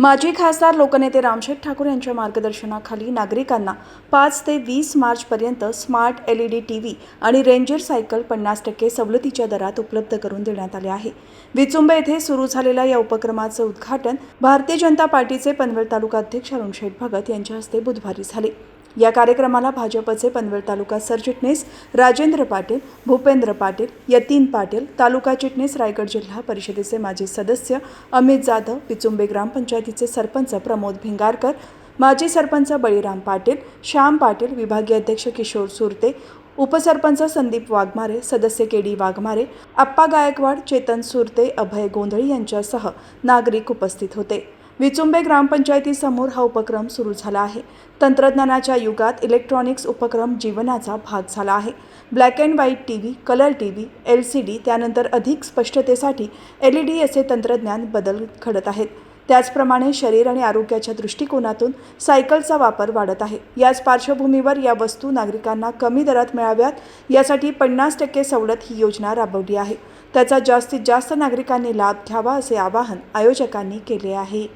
माजी खासदार लोकनेते रामशेठ ठाकूर यांच्या मार्गदर्शनाखाली नागरिकांना पाच ते वीस मार्चपर्यंत smart L E D T V आणि रेंजर सायकल पन्नास टक्के सवलतीच्या दरात उपलब्ध करून देण्यात आले आहे. विचुंबे येथे सुरू झालेल्या या उपक्रमाचं उद्घाटन भारतीय जनता पार्टीचे पनवेल तालुका अध्यक्ष अरुण शेठ भगत यांच्या हस्ते बुधवारी झाले. या कार्यक्रमाला भाजपचे पनवेल तालुका सरचिटणीस राजेंद्र पाटील भूपेंद्र पाटील यतीन पाटील तालुका चिटणीस रायगड जिल्हा परिषदेचे माजी सदस्य अमित जाधव पिचुंबे ग्रामपंचायतीचे सरपंच प्रमोद भिंगारकर माजी सरपंच बळीराम पाटील श्याम पाटील विभागीय अध्यक्ष किशोर सुरते उपसरपंच संदीप वाघमारे सदस्य के डी वाघमारे आप्पा गायकवाड चेतन सुरते अभय गोंधळी यांच्यासह नागरिक उपस्थित होते. विचुंबे ग्रामपंचायतीसमोर हा उपक्रम सुरू झाला आहे. तंत्रज्ञानाच्या युगात इलेक्ट्रॉनिक्स उपक्रम जीवनाचा भाग झाला आहे. Black and white T V colour T V L C D त्यानंतर अधिक स्पष्टतेसाठी एल ई डी असे तंत्रज्ञान बदल घडत आहेत. त्याचप्रमाणे शरीर आणि आरोग्याच्या दृष्टिकोनातून सायकलचा वापर वाढत आहे. याच पार्श्वभूमीवर या वस्तू नागरिकांना कमी दरात मिळाव्यात यासाठी पन्नास टक्के सवलत ही योजना राबवली आहे. त्याचा जास्तीत जास्त नागरिकांनी लाभ घ्यावा असे आवाहन आयोजकांनी केले आहे.